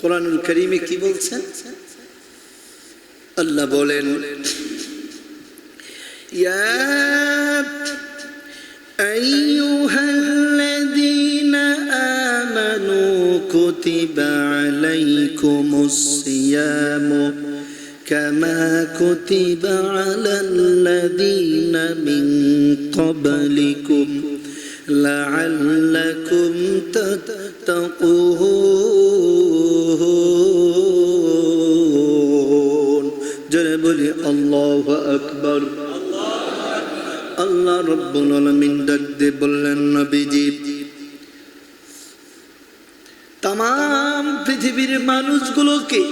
কোরআনুল করিমে কি বলছেন আল্লাহ বলেন ইয়া أيها الذين آمنوا كتب عليكم الصيام كما كتب على الذين من قبلكم لعلكم تتقون জোরে বলি আল্লাহ আকবর আল্লাহ রব্বুল ডাক দিয়ে বললেন নবীজি তাম পৃথিবীর মানুষগুলোকে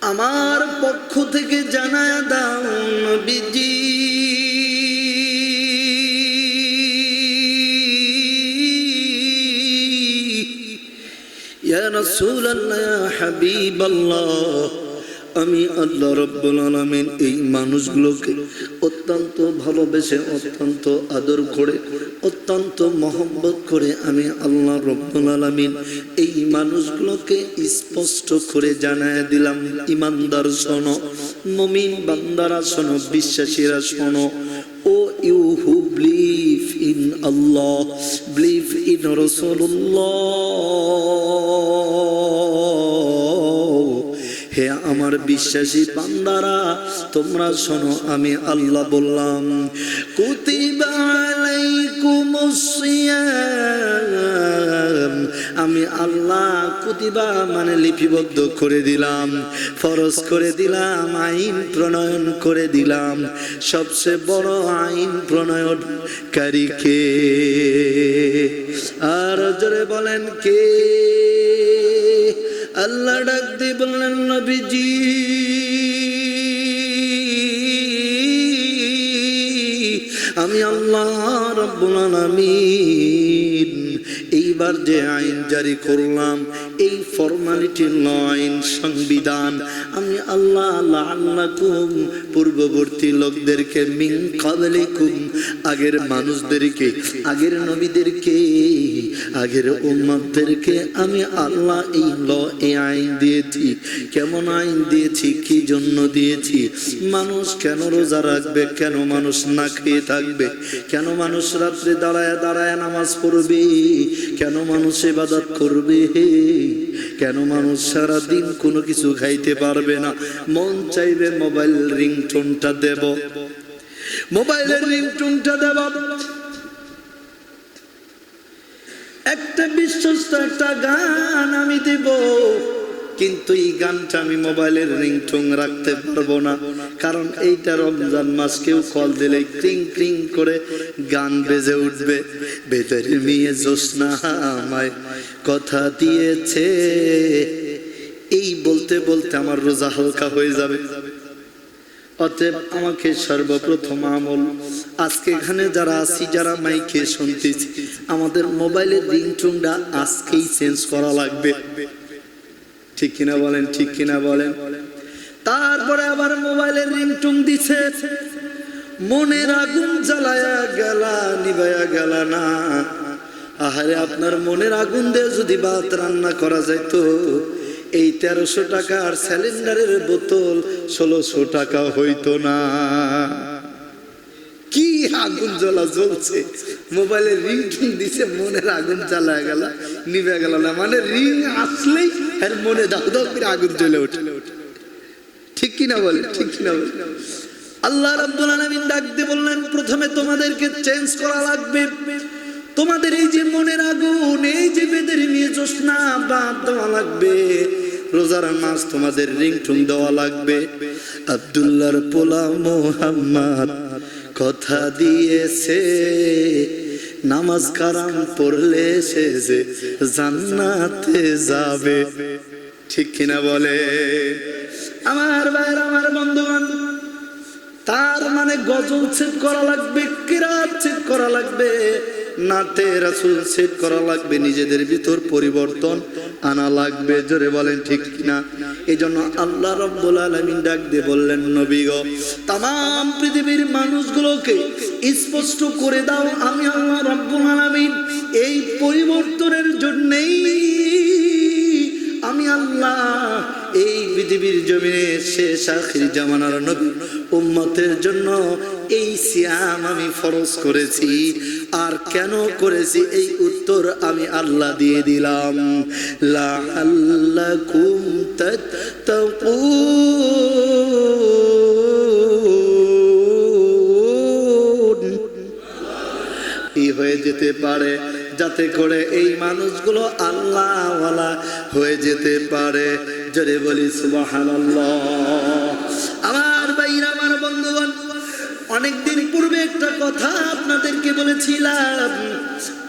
আমার পক্ষ থেকে জানায় দাও নবীজি। ইয়া রাসূলুল্লাহ। ইয়া হাবিবাল্লাহ, আমি আল্লাহ রব্বুল আলমিন এই মানুষগুলোকে অত্যন্ত ভালোবেসে, অত্যন্ত আদর করে, অত্যন্ত মহব্বত করে আমি আল্লাহ রব্বুল আলমিন এই মানুষগুলোকে স্পষ্ট করে জানায় দিলাম। ইমানদার শোনো, মমিন বান্দারা শোনো, বিশ্বাসীরা শোনো, O you who believe in Allah, believe in Rasulullah হে আমার বিশ্বাসী বান্দারা, তোমরা শোনো, আমি আল্লাহ বললাম আমি আল্লাহ কুতিবা মানে লিপিবদ্ধ করে দিলাম, ফরজ করে দিলাম, আইন প্রণয়ন করে দিলাম, সবচেয়ে বড় আইন প্রণয়নকারী কে? আর জোরে বলেন কে? আল্লাহ ডাক দিয়ে বললেন নবীজি। আমি আল্লাহ রব্বুল আলামিন। এইবার যে আইন জারি করলাম এই ফর্মালিটি আইন সংবিধান। আমি আল্লাহ আল্লাকুম পূর্ববর্তী লোকদেরকে মিন কাবলিকুম আগের মানুষদেরকে, আগের নবীদেরকে, আগের উম্মতদেরকে আমি আল্লাহ এই ল এই আইন দিয়েছি। কেমন আইন দিয়েছি, কি জন্য দিয়েছি? মানুষ কেন রোজা রাখবে, কেন মানুষ না খেয়ে থাকবে? কেন মানুষ রাত্রে দাঁড়ায় দাঁড়ায় নামাজ পড়বে? কেন মানুষ ইবাদত করবে? কেন মানুষ সারা দিন কোনো কিছু খাইতে পারবে না? মন চাইবে মোবাইল রিংটোনটা দেব। মোবাইলের রিংটোনটা দেব। একটা বিশ্বস্ত একটা গান আমি দেব। কিন্তু এই গানটা আমি মোবাইলের রিংটং রাখতে পারব না। কারণ এইটা রমজান মাস, কেউ কল দিলে ক্রিং ক্রিং করে গান বেজে উঠবে। ভেতরের মেয়ে জোসনা আমায় কথা দিয়েছে। এই বলতে বলতে আমার রোজা হালকা হয়ে যাবে। অতএব আমাকে সর্বপ্রথম আমল। আজকে এখানে যারা আছি, যারা মাইকে শুনতেছি, আমাদের মোবাইলের রিংটুনটা আজকেই চেঞ্জ করা লাগবে। ঠিক কিনা বলেন, ঠিক কিনা বলেন। তারপরে আবার মোবাইলের রিংটুন দিছে। মনের আগুন জ্বালায়া গেলা, নিবায়া গেল না। আহারে, আপনার মনের আগুন দিয়ে যদি ভাত রান্না করা যাইতো, এই তেরোশো টাকার সিলিন্ডারের বোতল ষোলোশো টাকা হইতো না। কি আগুন জ্বলা জ্বলছে? মোবাইলের রিং টিং দিছে, মনের আগুন জ্বালা গেল, নিভে গেল না। মানে রিং আসলেই এর মনে দাও দাও করে আগুন জ্বলে ওঠে। ঠিক কিনা বলে? ঠিক কিনা বলে? আল্লাহ রাব্বুল আলামিন ডাক দিয়ে বললেন, প্রথমে তোমাদেরকে চেঞ্জ করা লাগবে। তোমাদের এই যে মনের আগুন, এই যে বেদের নিয়ে জোসনা বাদ দেওয়া লাগবে। রোজার মাস তোমাদের রিংটুং দেওয়া লাগবে। আব্দুল্লাহর পোলা মোহাম্মদ কথা দিয়েছে, নামাজ কারাম পড়লে সে যে জান্নাতে যাবে। ঠিক কিনা বলে? আমার ভাইয়ের, আমার বন্ধুগণ, তার মানে গজল চেক করা লাগবে, কিরাত চেক করা লাগবে। নাতে রাসুল সেট করা লাগবে, নিজেদের ভিতর পরিবর্তন আনা লাগবে। জোরে বলেন ঠিক কিনা? এই জন্য আল্লাহ রব্বুল আলমিন ডাক দিয়ে বললেন, নবী গো তাম পৃথিবীর মানুষগুলোকে স্পষ্ট করে দাও, আমি আল্লাহ রব্বুল আলমিন এই পরিবর্তনের জন্যেই আমি আল্লাহ এই পৃথিবীর জমিনে শেষ আখির জামানার নবী, উম্মতের জন্য এই সিয়াম আমি ফরজ করেছি। আর কেন করেছি এই উত্তর আমি আল্লাহ দিয়ে দিলাম। কি হয়ে যেতে পারে যাতে করে এই মানুষগুলো আল্লাহওয়ালা হয়ে যেতে পারে? জোরে বলি, সুবহানাল্লাহ। আমার ভাইরা, আমার বন্ধুগণ, অনেকদিন পূর্বে একটা কথা আপনাদেরকে বলেছিলাম,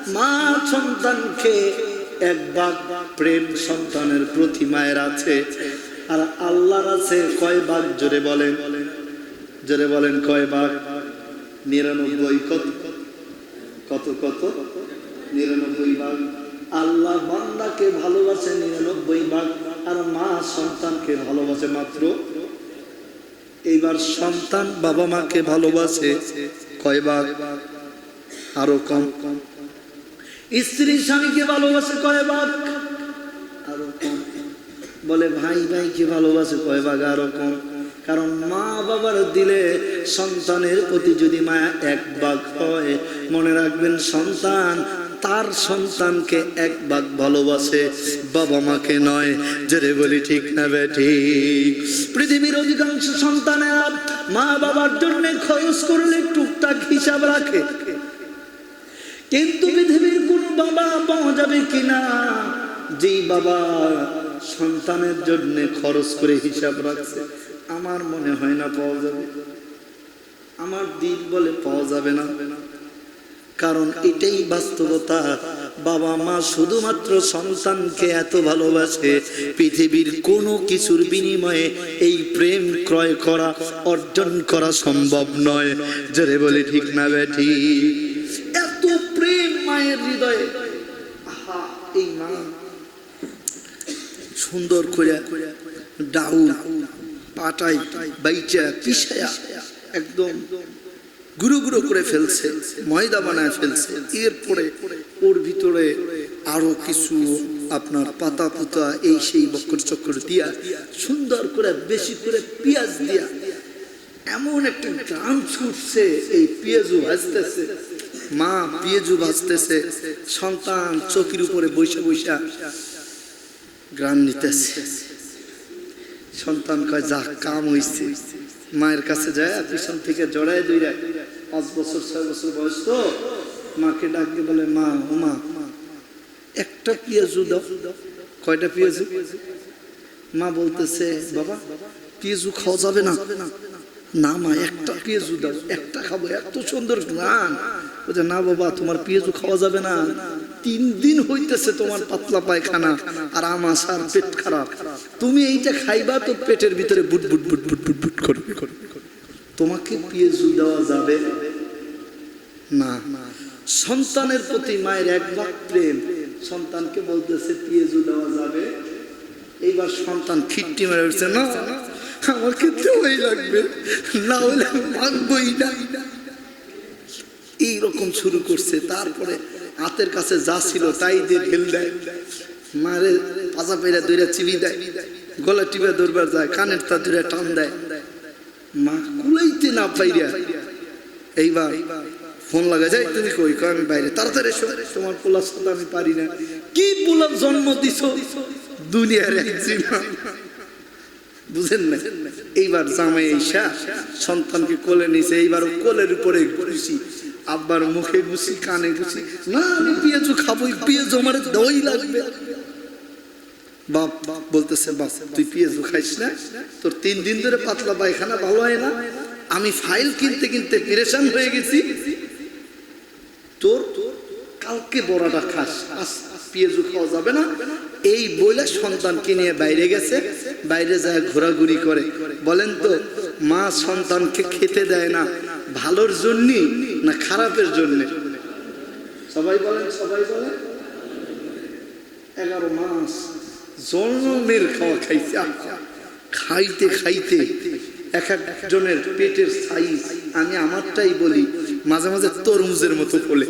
মা সন্তানকে এক ভাগ প্রেম সন্তানের প্রতি মায়ের আছে। আর আল্লাহর আছে কয় ভাগ জোরে বলেন। জোরে বলেন কয় ভাগ নিরানব্বই কত? কত কত? নিরানব্বই ভাগ আল্লাহ বান্দাকে ভালোবাসে নিরানব্বই ভাগ আর মা সন্তানকে ভালোবাসে মাত্র। এইবার সন্তান বাবা মাকে ভালোবাসে। কয় ভাগ আরও কম। কম স্ত্রী স্বামীকে ভালোবাসে কয় আরও কম। বলে, ভাই, ভাইকে ভালোবাসে কয় আরও কম। কারণ মা বাবার দিলে সন্তানের প্রতি যদি মায়া এক ভাগ হয়, মনে রাখবেন সন্তান তার সন্তানকে এক ভাগ ভালোবাসে, বাবা মাকে নয়, জোরে বলি ঠিক না বেঠি পৃথিবীর অধিকাংশ সন্তানেরা মা বাবার জন্য খরচ করলে টুকটাক হিসাব রাখে। কিন্তু পৃথিবীর কোন বাবা পাওয়া যাবে কিনা? যেই বাবা সন্তানের জন্য খরচ করে হিসাব রাখছে, আমার মনে হয় না পাওয়া যাবে। আমার দিক বলে পাওয়া যাবে না। কারণ এটাই বাস্তবতা। বাবা মা শুধুমাত্র সন্তানকে এত ভালোবাসে, পৃথিবীর কোনো কিছুর বিনিময়ে এই প্রেম ক্রয় করা, অর্জন করা সম্ভব নয়। জোরে বলি, ঠিক না বেঠি এত প্রেম মায়ের হৃদয়ে। এই সুন্দর করে ডাউল পাটাই বাইচা পিসায়া একদম গুরু গুরু করে ফেলছে, ময়দা বানায় ফেলছে। এরপরে ওর ভিতরে আরও কিছু আপনার পাতা পুতা, এই সেই বক্কর চক্কর দিয়া সুন্দর করে, বেশি করে পেঁয়াজ দিয়া এমন একটা গ্রাম ছুটছে, এই পেঁয়াজু ভাজতেছে। মা পেঁয়াজু ভাজতেছে, সন্তান চকির উপরে বৈশা বৈশা গ্রাম নিতেছে। সন্তান কয়, যা কাম হইছে। মায়ের কাছে যায়, পিছন থেকে জড়ায় দুইরা পাঁচ বছর, ছয় বছর বয়স তো? মাকে ডাকতে বলে, মা, ও মা, একটা পেঁয়াজু দাও। কয়টা পেঁয়াজু? মা বলতেছে, বাবা, পেঁয়াজু খাওয়া যাবে না। না মা, একটা পেঁয়াজু দাও, একটা খাব, এত সুন্দর গান বলছে, না বাবা, তোমার পেঁয়াজু খাওয়া যাবে না। তিন দিন হইতেছে তোমার পাতলা পায়খানা আর আমার সার পেট খারাপ। তুমি এইটা খাইবা তো পেটের ভিতরে বুট বুট বুট বুট বুট বুট করবে। তোমাকে পেঁয়াজু দেওয়া যাবে? না। সন্তানের প্রতি মায়ের এক ভাগ প্রেম। সন্তানকে বলতেছে পেঁয়াজু দেওয়া যাবে? এইবার সন্তান খিট্টি মেরে উঠছে না, আমার ক্ষেত্রে ওই লাগবে। না হলে মানবই না। এইরকম শুরু করছে। তারপরে হাতের কাছে যা ছিল তাই দিয়ে ঢেল দেয়। মারে পাজা পেরা দইরা চিবি দেয়। গলা টিপে দৌড়বার যায়, কানের তা দূরে টান দেয়। মা কুলাইতে না পাইরা। এইবার ফোন লাগা যায়, তুমি কই? কই আমি বাইরে। তাড়াতাড়ি এসো, তোমার পোলার সাথে আমি পারি না। কি পোলার জন্ম দিছো? দুনিয়ার এক বুঝেন না? এইবার জামাই ঈশা সন্তানকে কোলে নিছে, এইবার কোলের উপরে ঘুষি, আব্বার মুখে ঘুষি, কানে ঘুষি। না, আমি পেঁয়াজু খাবোই পেঁয়াজু আমার দই লাগবে। বাপ বলতেছে, বাপ, তুই পেঁয়াজু খাইস না? তোর তিন দিন ধরে পাতলা পায়খানা, ভালো হয় না? আমি ফাইল কিনতে কিনতে পেরেশান হয়ে গেছি। তোর কালকে বড়াটা খাস। পেঁয়াজু খাওয়া যাবে না। এই বইলে সন্তানকে নিয়ে বাইরে গেছে। বাইরে যায় ঘোরাঘুরি করে। বলেন তো, মা সন্তানকে খেতে দেয় না? ভালোর জন্য না খারাপের জন্য? সবাই বলেন সবাই বলেন। এগারো মাস। জন্মের খাওয়া খাইছে খাইতে খাইতে এক একজনের পেটের সাইজ আমি আমারটাই বলি, মাঝে মাঝে তরমুজের মতো ফলে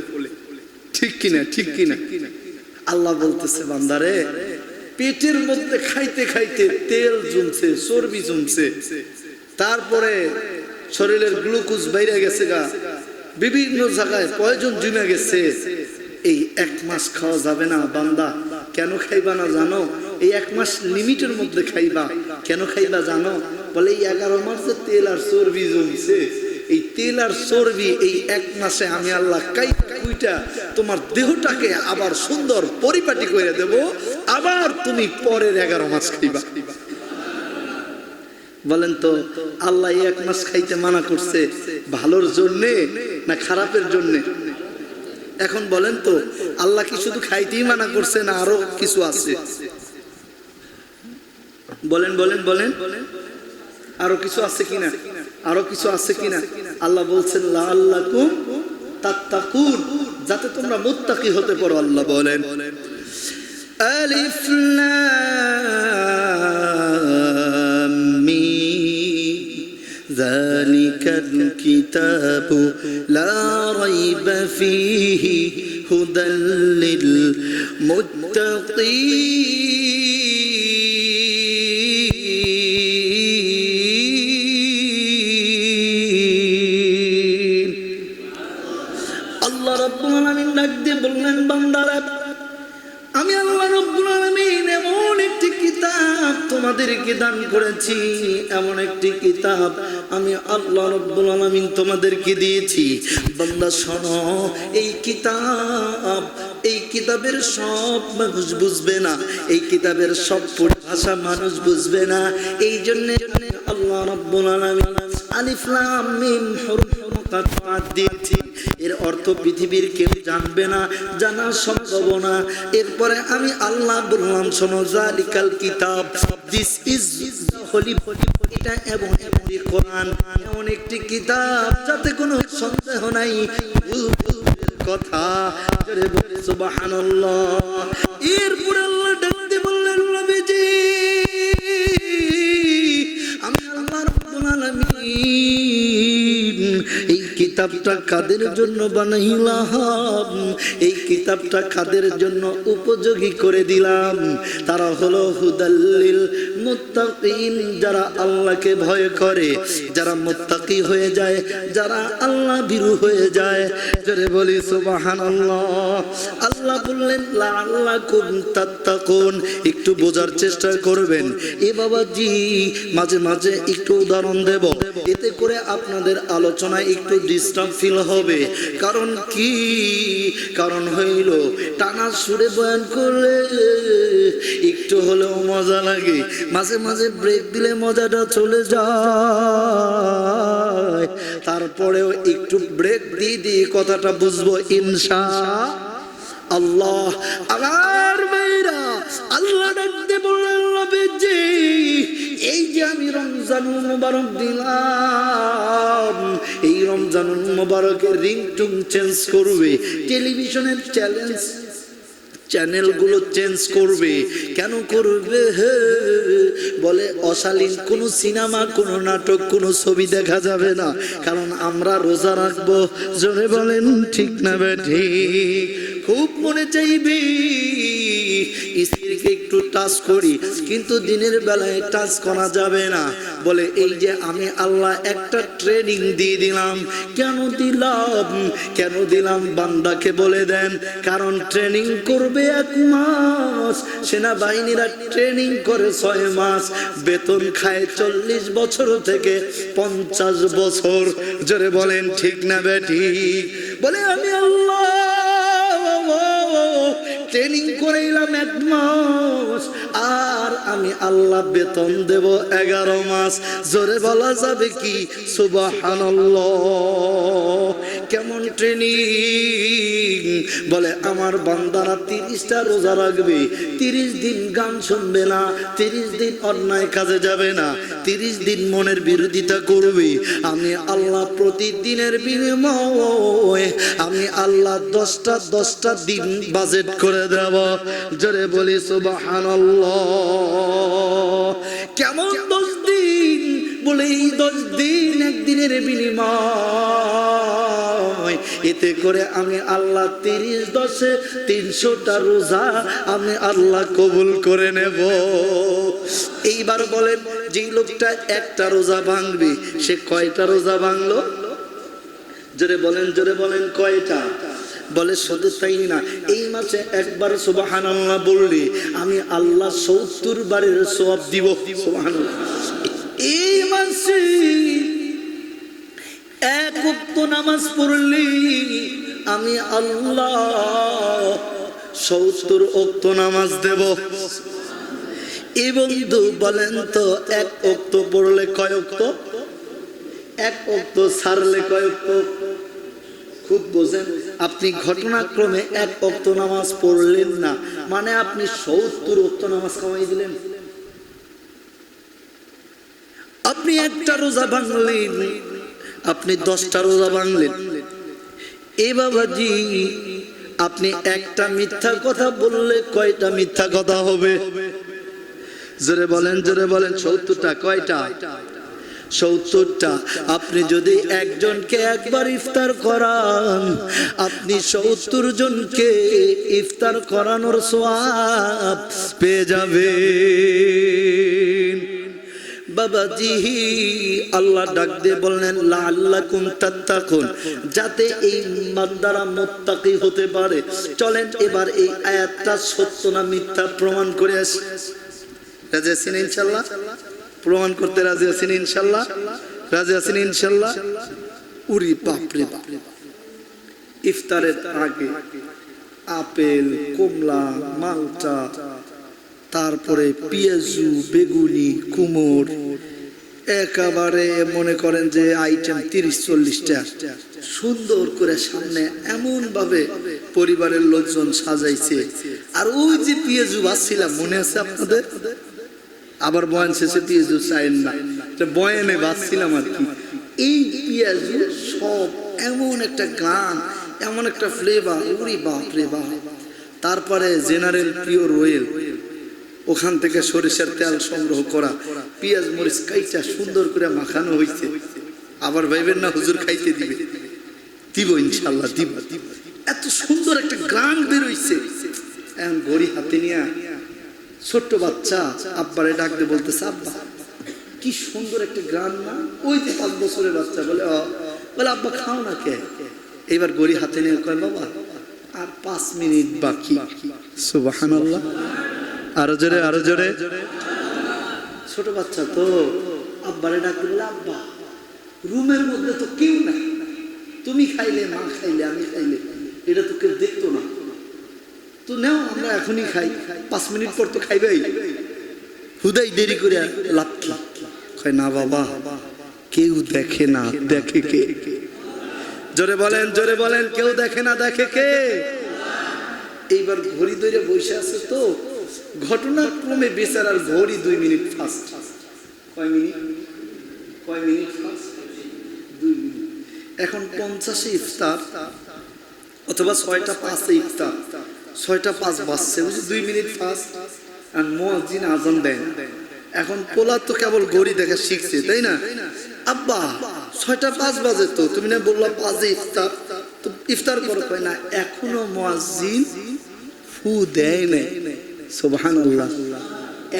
ঠিক কিনা ঠিক কিনা? আল্লাহ বলতেছে, বান্দারে, পেটের মধ্যে খাইতে খাইতে তেল জমছে, চর্বি জমছে। তারপরে শরীরের গ্লুকোজ বাইরে গেছে গা। বিভিন্ন জায়গায় প্রয়োজন জমে গেছে। এই এক মাস খাওয়া যাবে না, বান্দা। কেন খাইবা না জানো? এই এক মাস লিমিটের মধ্যে খাইবা। কেন খাইবা জানো? বলে, এই এগারো মাসে তেল আর চর্বি জমছে। এই তেল আর চর্বি এই এক মাসে আমি আল্লাহ কাই কুইটা তোমার দেহটাকে আবার সুন্দর পরিপাটি করে দেব। আবার তুমি পরের এগারো মাস খাইবা। বলেন তো, আল্লাহ এক মাস খাইতে মানা করছে ভালোর জন্যে না খারাপের জন্যে? এখন বলেন তো, আল্লাহ কি শুধু খাইতেই মানা করছে না আরও কিছু আছে? বলেন বলেন বলেন। আরও কিছু আছে কিনা? আরও কিছু আছে কিনা? আল্লাহ বলছেন যাতে তোমরা মুত্তাকি হতে পারো, আল্লাহ বলেন। আলিফ লাম মিম, যালিকাল কিতাবু লা লিল কিতাব আমি আল্লাহ রব্বুল আলামিন তোমাদেরকে দিয়েছি। বান্দা, শোনো, এই কিতাব, এই কিতাবের সব মানুষ বুঝবে না। এই কিতাবের সব পরিভাষা মানুষ বুঝবে না। এই জন্য আল্লাহ রব্বুল আলামিন আলিফ লাম মিম হরফ মুকাত্তাআত দিয়েছি। এর অর্থ পৃথিবীর কেউ জানবে না, জানা সম্ভব না। এরপরে আমি আল্লাহ বললাম, শোনো জালিকাল কিতাব দিস ইজ হোলি এটা এবং কোরআন, এমন একটি কিতাব, যাতে কোনো সন্দেহ নাই কথা। সুবহানাল্লাহ। এরপরে আল্লাহ ডাক দিয়ে বললেন, নবীজি, আমি আল্লাহ রাব্বুল আলামিন কিতাবটা কাদের জন্য বানাইলাম? এই কিতাবটা কাদের জন্য উপযোগী করে দিলাম? তারা হলো হুদাল্লিল মুত্তাকিন, যারা আল্লাহকে ভয় করে, যারা মুত্তাকি হয়ে যায়, যারা আল্লাহ বিরু হয়ে যায়। জোরে বলি, সুবহানাল্লাহ। আল্লাহ বললেন, লাআল্লাকুম তাত্তাকুন। একটু বোঝার চেষ্টা করবেন। এ বাবাজি, মাঝে মাঝে একটু উদাহরণ দেব। এতে করে আপনাদের আলোচনায় একটু ডিস্টার্ব ফিল হবে। কারণ কি? কারণ হইল, টানা সুরে বয়ান করলে একটু হলেও মজা লাগে। মাঝে মাঝে ব্রেক দিলে মজাটা চলে যায়। তারপরেও একটু ব্রেক দিয়ে দিয়ে কথাটা বুঝব ইনশা আল্লাহ। আমার মেয়েরা রমজানুল মোবারক দিলাম। এই রমজানুল মোবারকের রিংটুং চেঞ্জ করবে, টেলিভিশনের চ্যালেঞ্জ, চ্যানেলগুলো চেঞ্জ করবে। কেন করবে? বলে অশালীন কোনো সিনেমা, কোনো নাটক, কোনো ছবি দেখা যাবে না। কারণ আমরা রোজা রাখব। জোরে বলেন, ঠিক না বেঠি খুব মনে চাইবি। স্ত্রীকে একটু টাচ করি, কিন্তু দিনের বেলায় টাচ করা যাবে না। বলে, এই যে আমি আল্লাহ একটা ট্রেনিং দিয়ে দিলাম, কেন দিলাম? কেন দিলাম? বান্দাকে বলে দেন, কারণ ট্রেনিং করবে এক মাস, সেনাবাহিনীরা ট্রেনিং করে ছয় মাস, বেতন খায় চল্লিশ বছর থেকে পঞ্চাশ বছর। জোরে বলেন, ঠিক না বেটি বলে, আমি আল্লাহ ট্রেনিং করাইলাম এক মাস। আর আমি আল্লাহ বেতন দেব এগারো মাস। জোরে বলা যাবে কি? সুবহানাল্লাহ। কেমন ট্রেনিং বলে, আমার বান্দারা তিরিশটা রোজা রাখবে। তিরিশ দিন গান শুনবে না, তিরিশ দিন অন্যায় কাজে যাবে না, তিরিশ দিন মনের বিরোধিতা করবে। আমি আল্লাহ প্রতিদিনের বিনিময় আমি আল্লাহ দশটা দশটা দিন বাজেট করে দেব। জোরে বলি, সুবহানাল্লাহ। কেমন দশ দিন? বলে এই দশ দিন একদিনের বিনিময়। এতে করে আমি আল্লাহ তিরিশ দশে তিনশোটা রোজা আমি আল্লাহ কবুল করে নেব। এইবার বলেন, যেই লোকটা একটা রোজা ভাঙবে, সে কয়টা রোজা ভাঙলো? জোরে বলেন জোরে বলেন, কয়টা? বলে শুধু তাই না। এই মাসে একবার সুবাহান আল্লাহ বললি আমি আল্লাহ সত্তর বারের সব দিব। সুবাহান এই মাসে এক উক্ত নামাজ পড়লি আমি আল্লাহ সত্তর উক্ত নামাজ দেব। এই বন্ধু বলেন তো, এক অক্ত পড়লে কয় অক্ত এক অক্ত ছাড়লে কয় অক্ত খুব বোঝেন, আপনি ঘটনাক্রমে এক অক্ত নামাজ পড়লেন না। মানে আপনি সত্তর অক্ত নামাজ কামাই দিলেন। আপনি একটা রোজা ভাঙলেন, আপনি দশটা রোজা ভাঙলেন। এ বাবাজি, আপনি একটা মিথ্যা কথা বললে কয়টা মিথ্যা কথা হবে? জোরে বলেন জোরে বলেন, সত্তরটা, কয়টা? সত্তরটা। আপনি যদি একজনকে একবার ইফতার করান, আপনি সত্তর জনকে ইফতার করানোর সোয়াব পেয়ে যাবেন। বাবাজি, আল্লাহ ডাক দিয়ে বললেন আল্লাহ কুন তাত্তাকুন। যাতে এই মাদ্দারা মোত্তাকি হতে পারে। চলেন, এবার এই আয়াতটা সত্য না মিথ্যা প্রমাণ করে আসি। রাজি আছেন ইনশাল্লাহ প্রমাণ করতে রাজি আছেন ইনশাল্লাহ? রাজি আছেন ইনশাল্লাহ? উরি বাপরে বাপ। ইফতারের আগে আপেল, কমলা মালটা তারপরে পেঁয়াজু, বেগুনি, কুমোর, একেবারে মনে করেন যে আইটেম তিরিশ, চল্লিশটা। সুন্দর করে সামনে এমন ভাবে পরিবারের লোকজন সাজাইছে। আর ওই যে পেঁয়াজু বাসছিলাম মনে আছে আপনাদের? আবার বয়ান শেষে পেঁয়াজু চাইন না। বয়ানে বাঁচছিলাম আর কি, এই পেঁয়াজু সব এমন একটা গান, এমন একটা ফ্লেভার উরি বাপ রে বাপ। তারপরে জেনারেল পিওর ওয়েল ওখান থেকে সরিষার তেল সংগ্রহ করা, পেঁয়াজ মরিচ কাইটা সুন্দর করে মাখানো হয়েছে আবার ভাইবেন না হুজুর খাইতে দিবে। দিব ইনশাল্লাহ, দিব। এত সুন্দর একটা গান বেরোইছে এখন ঘড়ি হাতে নিয়ে ছোট্ট বাচ্চা আব্বারে ডাকতে বলতেছে, আব্বা, কি সুন্দর একটা গ্রাম না? ওই যে পাঁচ বছরের বাচ্চা বলে। বলে, আব্বা, খাও না কে? এবার গড়ি হাতে নিয়ে কয়, বাবা, আর পাঁচ মিনিট বাকি। সুবহানাল্লাহ। আরও জোরে আরও জোরে। ছোট বাচ্চা তো আব্বারে ডাকতে বলে, আব্বা, রুমের মধ্যে তো কেউ নাই। তুমি খাইলে, মা খাইলে, আমি খাইলে, এটা তো কেউ দেখতো না। তো নেও, আমরা এখনই খাই। পাঁচ মিনিট পর তো খাইবেই। হুদাই দেরি করে লাভ কয়, না বাবা, কেউ দেখে না, দেখে কে? জোরে বলেন জোরে বলেন, কেউ দেখে না, দেখে কে? এইবার ঘড়ি ধরে বসে আছে তো। ঘটনাক্রমে বেচারার ঘড়ি দুই মিনিট ফাস্ট কয় মিনিট? কয় মিনিট দুই মিনিট। এখন পঞ্চাশে ইফতার, অথবা ছয়টা পাঁচে ইফতার। ছয়টা পাঁচ বাজছে বুঝলি দুই মিনিট পাঁচ, আর মসজিদ আজান দেন এখন পোলা তো কেবল ঘড়ি দেখা শিখছে, তাই না? আব্বা, ছয়টা পাঁচ বাজে তো, তুমি না বললা পাঁচে ইফতার? তো ইফতার করো, কয় না, এখনও মসজিদ ফু দেয় নাই। সোভান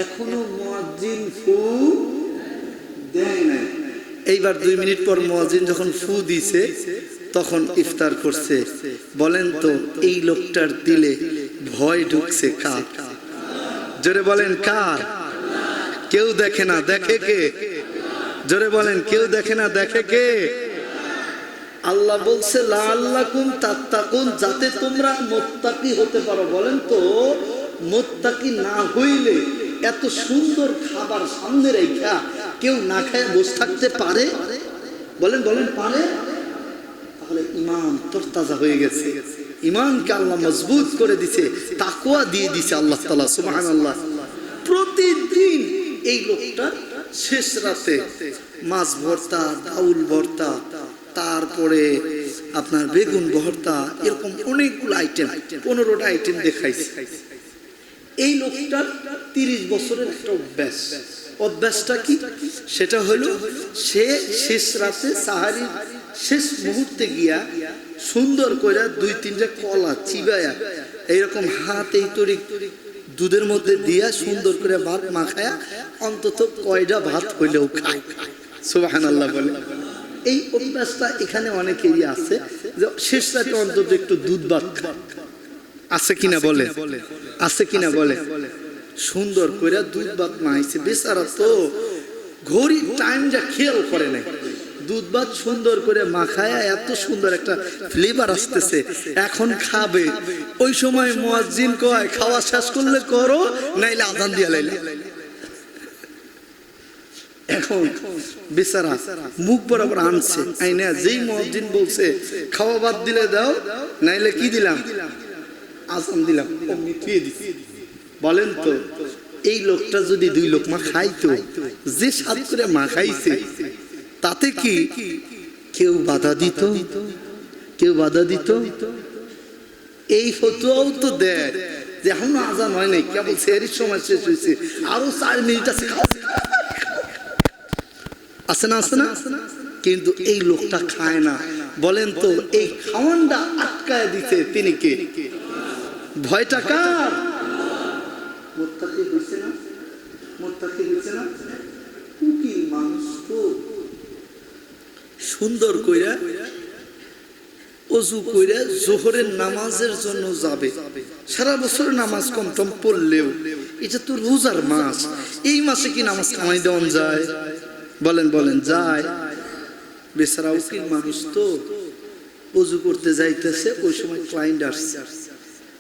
এখনও মসজিদ ফু দেয় নাই। এইবার দুই মিনিট পর মসজিদ যখন ফু দিছে তখন ইফতার করছে। বলেন তো, এই লোকটার দিলে ভয় ঢুকছে কার? জোরে বলেন কার? কেউ দেখে না, দেখে কে? জোরে বলেন, কেউ দেখে না, দেখে কে? আল্লাহ বলছে লাল্লাকুম তাত্তাকুন যাতে তোমরা মোত্তাকি হতে পারো। বলেন তো, মোত্তাকি না হইলে এত সুন্দর খাবার সামনে রেখা কেউ না খায় বসে থাকতে পারে? বলেন বলেন, পারে? তাহলে ইমান তরতাজা হয়ে গেছে। ইমানকে আল্লাহ মজবুত করে দিছে তাকুয়া দিয়ে দিছে আল্লাহ তালা সুবাহান আল্লাহ প্রতিদিন এই লোকটা শেষ রাতে মাছ ভর্তা, ডাউল ভর্তা, তারপরে আপনার বেগুন ভর্তা, এরকম অনেকগুলো আইটেম পনেরোটা আইটেম দেখাইছে। এই লোকটার তিরিশ বছরের একটা অভ্যাস। অভ্যাসটা কি? সেটা হলো সে শেষ রাতে সাহারি শেষ মুহূর্তে গিয়া সুন্দর করে দুই তিনটা কলা চিবায়া, এইরকম হাত এই তরি দুধের মধ্যে দিয়া সুন্দর করে ভাত মাখায়া অন্তত কয়টা ভাত হইলেও খায়। সুবাহান আল্লাহ বলে। এই অভ্যাসটা এখানে অনেকেরই আছে যে শেষ রাতে অন্তত একটু দুধ ভাত আছে কিনা বলে? আছে কিনা বলে? সুন্দর করে দুধ ভাত মাইছে বেচারা তো ঘড়ি টাইমটা খেয়াল করে নাই। দুধ ভাত সুন্দর করে মাখায় এত সুন্দর একটা ফ্লেভার আসতেছে, এখন খাবে। ওই সময় মুয়াজ্জিন কয়, খাওয়া শেষ করলে করো, নাইলে আজান দিয়া লাইলে। এখন বেচারা মুখ বরাবর আনছে, আইনা যেই মুয়াজ্জিন বলছে, খাওয়া বাদ দিলে দাও, নাইলে কি দিলাম? আসাম দিলাম বলেন তো, এই লোকটা যদি দুই লোক মা খাইতো, যে সাত করে মা খাইছে, তাতে কি কেউ বাধা দিত? কেউ বাধা দিত? এই ফতুয়াও তো দেয় যে এখনও আজান হয় নাই, কেবল সেরির সময় শেষ হয়েছে, আরও চার মিনিট আছে আছে না আছে না? কিন্তু এই লোকটা খায় না। বলেন তো, এই খাওয়ানটা আটকায় দিতে তিনি কে ভয়টা কার? মোত্তাকি হইছে না? মোত্তাকি হইছে না? উকিল মানুষ তো? সুন্দর কইরা অজু কইরা জোহরের নামাজের জন্য যাবে। সারা বছর নামাজ কম টম পড়লেও এটা তো রোজার মাস। এই মাসে কি নামাজ কামাই দেওয়ান যায়? বলেন বলেন, যায়। বেচারা উকিল মানুষ তো? অজু করতে যাইতেছে, ওই সময় ক্লায়েন্ট আসছে।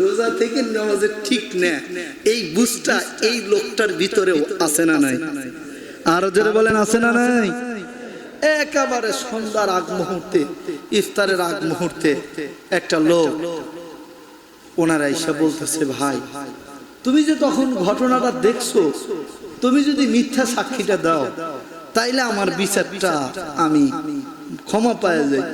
রোজা থেকে যে ঠিক না। এই বুঝটা এই লোকটার ভিতরেও আছে না নাই? আরও জোরে বলেন, আছে না নাই? একেবারে সন্ধ্যার আগ মুহূর্তে, ইফতারের আগ মুহূর্তে একটা লোক ওনারা এসে বলতেছে, ভাই, তুমি যে তখন ঘটনাটা দেখছ, তুমি যদি মিথ্যা সাক্ষীটা দাও, তাইলে আমার বিচারটা আমি ক্ষমা পাওয়া যায়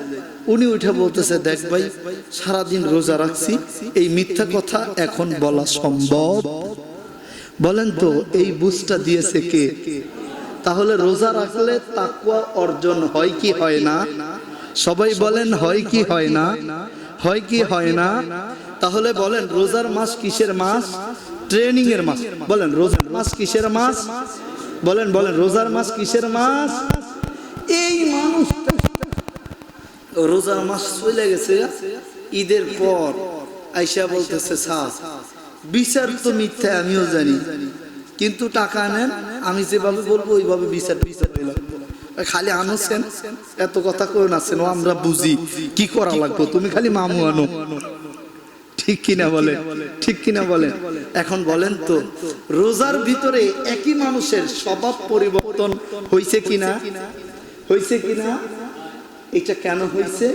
উনি উঠে বলতেছে, দেখ ভাই, সারাদিন রোজা রাখছি, এই মিথ্যা কথা এখন বলা সম্ভব? বলেন তো, এই বুঝটা দিয়েছে কে? তাহলে রোজা রাখলে তাকুয়া অর্জন হয় কি হয় না? সবাই বলেন, হয় কি হয় না? হয় কি হয় না? তাহলে বলেন, রোজার মাস কিসের মাস? ট্রেনিং এর মাস। বলেন, রোজার মাস কিসের মাস? বলেন বলেন, রোজার মাস কিসের মাস? এই মানুষটা রোজার মাস চলে গেছে, ঈদের পর আইসা বলতেছে, স্যার, বিচার তো মিথ্যা, আমিও জানি। কিন্তু টাকা নেন, আমি যেভাবে বলব, ওইভাবে বিচার বিচার পেলাম খালি আনোছেন এত কথা কেউ নাছেন ও আমরা বুঝি, কি করা লাগবে? তুমি খালি মামু আনো। ঠিক কিনা বলে, ঠিক কিনা বলে। এখন বলেন তো, রোজার ভিতরে একই মানুষের স্বভাব পরিবর্তন হয়েছে কিনা? হয়েছে কিনা? এটা কেন হয়েছে?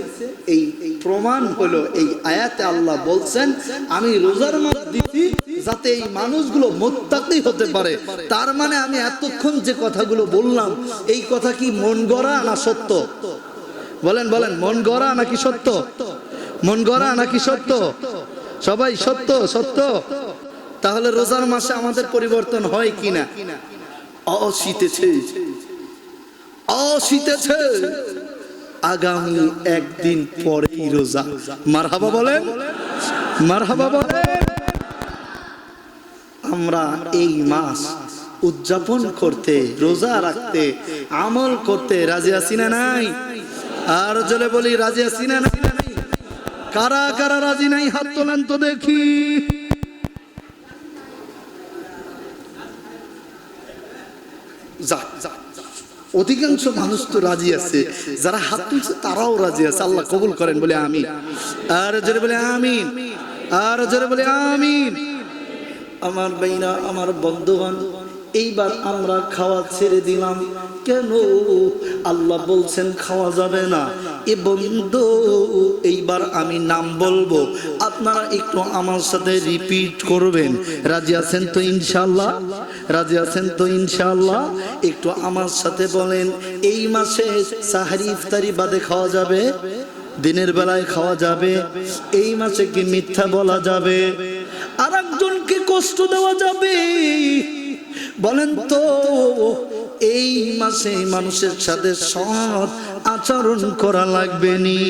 এই প্রমাণ হলো, এই আয়াতে আল্লাহ বলছেন, আমি রোজার দিচ্ছি যাতে এই মানুষগুলো মোত্তাকি হতে পারে। তার মানে আমি এতক্ষণ যে কথাগুলো বললাম, এই কথা কি মন গড়া না সত্য? বলেন বলেন, মন গড়া নাকি সত্য? মন গড়া নাকি সত্য? সবাই সত্য সত্য? তাহলে রোজার মাসে আমাদের পরিবর্তন হয় কিনা অশীতেছে। অশীতেছে। আগামী একদিন পরেই রোজা। মারহাবা বলেন? মারহাবা বলেন? আমরা এই মাস উদযাপন করতে, রোজা রাখতে, আমল করতে রাজি আছি না নাই? আর জলে বলি, রাজি আছি না নাই? কারা কারা রাজি নাই? হাত তোলেন তো দেখি। অধিকাংশ মানুষ তো রাজি আছে। যারা হাত তুলছে তারাও রাজি আছে। আল্লাহ কবুল করেন, বলে আমি আর জোরে বলে আমিন। আর জোরে বলে আমিন। আমার বাইনা আমার বন্ধুবান এইবার আমরা খাওয়া ছেড়ে দিলাম। কেন? আল্লাহ বলছেন, খাওয়া যাবে না। এ বন্ধু, এইবার আমি নাম বলব। আপনারা একটু আমার সাথে রিপিট করবেন। রাজি আছেন তো ইনশাল্লাহ রাজি আছেন তো ইনশাল্লাহ একটু আমার সাথে বলেন, এই মাসে সাহারি ইফতারি বাদে খাওয়া যাবে? দিনের বেলায় খাওয়া যাবে? এই মাসে কি মিথ্যা বলা যাবে? আর একজনকে কষ্ট দেওয়া যাবে? বলেন তো, এই মাসে মানুষের সাথে সৎ আচরণ করা লাগবে নি?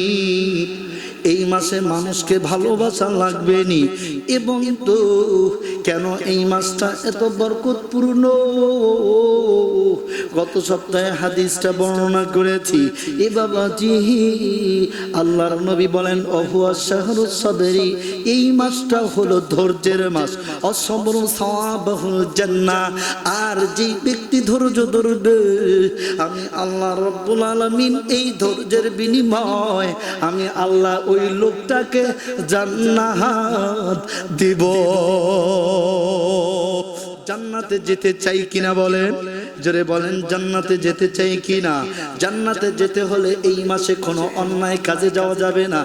এই মাসে মানুষকে ভালোবাসা লাগবে নি? এবং তো কেন এই মাসটা এত বরকতপূর্ণ? গত সপ্তাহে হাদিসটা বর্ণনা করেছি। এ বাবাজি, আল্লাহর নবী বলেন, অহুয়া শাহরুজ সদরি। এই মাসটা হলো ধৈর্যের মাস। অসবর সওয়াবহুল জান্নাহ। আর যে ব্যক্তি ধৈর্য ধরবে, আমি আল্লাহ রব্বুল আলামিন এই ধৈর্যের বিনিময় আমি আল্লাহ ওই লোকটাকে জান্নাত দিব। জান্নাতে যেতে চাই কিনা বলেন? জোরে বলেন, জান্নাতে যেতে চাই কিনা? জান্নাতে যেতে হলে এই মাসে কোনো অন্যায় কাজে যাওয়া যাবে না।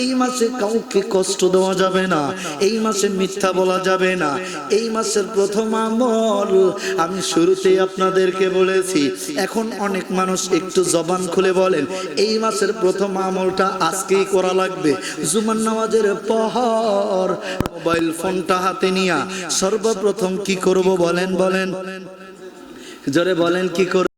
এই মাসে কাউকে কষ্ট দেওয়া যাবে না। এই মাসে মিথ্যা বলা যাবে না। এই মাসের প্রথম আমল আমি শুরুতেই আপনাদেরকে বলেছি, এখন অনেক মানুষ একটু জবান খুলে বলেন, এই মাসের প্রথম আমলটা আজকেই করা লাগবে। জুমার নামাজের পহর মোবাইল ফোনটা হাতে নিয়া সর্বপ্রথম কি করব বলেন বলেন। জোরে বলেন কি করব?